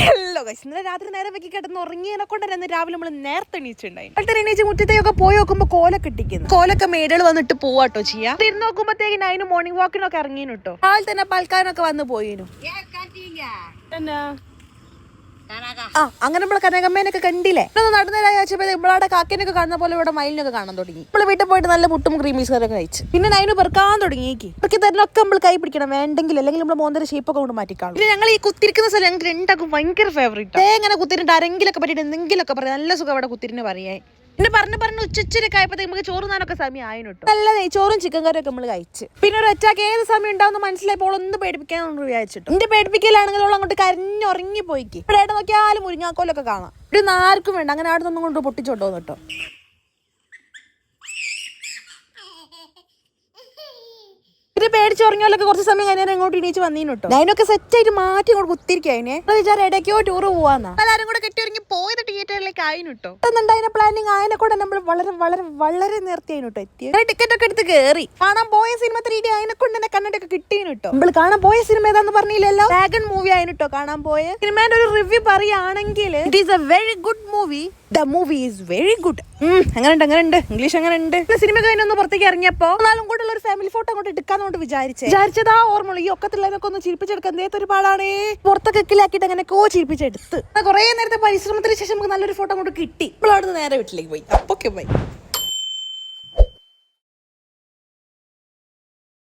Hello guys ഇന്നലെ രാത്രി നേരം വെക്കി കിടന്ന് ഉറങ്ങിയതിനെ കൊണ്ട് തന്നെ രാവിലെ നമ്മൾ നേരത്തെ എണീച്ചുണ്ടായി അടുത്ത എണീച്ച് മുറ്റത്തേക്കൊക്കെ പോയി നോക്കുമ്പോ കോലൊക്കെ ഇട്ടിക്കുന്നു കോലൊക്കെ മേടുകൾ വന്നിട്ട് പോവാട്ടോ ചെയ്യാ. തിരിഞ്ഞു നോക്കുമ്പോഴത്തേക്കിന് അതിന് മോർണിംഗ് വാക്കിനൊക്കെ ഇറങ്ങിയിട്ടോ ആൾ തന്നെ പൽക്കാരനൊക്കെ വന്ന് പോയിനു. ആ അങ്ങനെ നമ്മളെ കനകമ്മേനൊക്കെ കണ്ടില്ലേ? ഇപ്പൊ നടന്നേരാ ചോദിച്ചപ്പോ നമ്മളവിടെ കാക്കേനൊക്കെ കാണുന്ന പോലെ ഇവിടെ മയിലിനൊക്കെ കാണാൻ തുടങ്ങി. നമ്മൾ വീട്ടിൽ പോയിട്ട് നല്ല മുട്ടും ക്രീമീസ് കറിയൊക്കെ കഴിച്ച്. പിന്നെ അതിന് പെറുക്കാൻ തുടങ്ങിയേക്ക്. ഇവർക്ക് തരുന്നൊക്കെ നമ്മൾ കൈ പിടിക്കണം. വേണ്ടെങ്കിൽ അല്ലെങ്കിൽ നമ്മൾ മോന്തര ഷേപ്പൊക്കെ കൊണ്ട് മാറ്റിക്കാളും പിന്നെ ഞങ്ങൾ ഈ കുത്തിരിക്കുന്ന സ്ഥലം ഞങ്ങൾക്ക് രണ്ടാക്കും ഭയങ്കര ഫേവറേറ്റ് ഇങ്ങനെ കുത്തിരിട്ട് ആരെങ്കിലൊക്കെ പറ്റിയിട്ട് എന്തെങ്കിലുമൊക്കെ പറയാം നല്ല സുഖം അവിടെ കുത്തിരിന് പറയാൻ. പിന്നെ പറഞ്ഞു പറഞ്ഞു ഉച്ചച്ചിരൊക്കെ ആയപ്പോഴത്തേക്ക് നമുക്ക് ചോറ് നാനൊക്കെ സമയം ആയിരുന്നു കേട്ടോ നല്ല നെയ്ച്ചോറും ചിക്കൻ കറിയൊക്കെ നമ്മൾ കഴിച്ച്. പിന്നെ ഒരു അറ്റാക്ക് ഏത് സമയം ഉണ്ടാവുന്ന മനസ്സിലായപ്പോൾ ഒന്ന് പേടിപ്പിക്കാൻ നമ്മൾ വിചാരിച്ചിട്ടു. എന്റെ പേടിപ്പിക്കലാണെങ്കിൽ അവൾ അങ്ങോട്ട് കരഞ്ഞുറങ്ങി പോയിക്ക്. ഇവിടെ നോക്കിയാലും മുരിങ്ങാക്കോലൊക്കെ കാണാം. ഇവിടെ നാർക്കും ആർക്കും വേണ്ട. അങ്ങനെ അവിടെ നിന്നും കൊണ്ട് പൊട്ടിച്ചോണ്ടോ കേട്ടോ. ഇത് പേടിച്ചുറങ്ങിയാലൊക്കെ കുറച്ച് സമയം കഴിഞ്ഞാൽ ഇങ്ങോട്ട് ഇണീച്ച് വന്നീന് കേട്ടോ. അതിനൊക്കെ സെറ്റ് ആയിട്ട് മാറ്റി അങ്ങോട്ട് കുത്തിരിക്കും അതിനെ. വിചാരം ഇടയ്ക്കോ ടൂർ പോവാന്നാ. എല്ലാരും കൂടെ കെട്ടിയൊരുങ്ങി പോയത് തിയേറ്ററിലേക്ക് ആയിന് കേട്ടോ പെട്ടെന്നുണ്ട് അതിന്റെ പ്ലാനിങ് അതിനെ കൂടെ നമ്മൾ വളരെ വളരെ വളരെ നേരത്തെ ആയിന് കേട്ടോ എത്തിയത് ടിക്കറ്റ് ഒക്കെ എടുത്ത് കയറി കാണാൻ പോയ സിനിമ ത്രീ ഡി കൊണ്ട് തന്നെ കണ്ടിട്ടൊക്കെ കിട്ടീന് കേട്ടോ നമ്മൾ കാണാൻ പോയ സിനിമ ഏതാന്ന് പറഞ്ഞില്ലല്ലോ? ഡ്രാഗൺ മൂവി കേട്ടോ കാണാൻ പോയ. സിനിമേന്റെ ഒരു റിവ്യൂ പറയുകയാണെങ്കിൽ it is a very good movie the movie is very good അങ്ങനെ ഉണ്ട് അങ്ങനെ ഉണ്ട് ഇംഗ്ലീഷ് അങ്ങനെ ഉണ്ട് സിനിമ കഴിഞ്ഞൊന്ന് പുറത്തേക്ക് ഇറങ്ങിയപ്പോ നാലും കൂടെ ഉള്ള ഒരു ഫാമിലി ഫോട്ടോ അങ്ങോട്ട് എടുക്കാന്നോട്ട് വിചാരിച്ചേ. ആ ഓർമ്മ ഈ ഒക്കത്തുള്ളതൊക്കെ ഒന്ന് ചിരിപ്പിച്ചെടുക്കാൻ എന്തേത്ത ഒരു പാടാണേ. പുറത്തൊക്കെ അങ്ങനെ കോ ചിരിപ്പിച്ചെടുത്ത്. കുറെ നേരത്തെ പരിശ്രമത്തിന് ശേഷം നമുക്ക് നല്ലൊരു ഫോട്ടോ അങ്ങോട്ട് കിട്ടി. അവിടുന്ന് നേരെ വീട്ടിലേക്ക് പോയി. അപ്പൊക്കെ പോയി.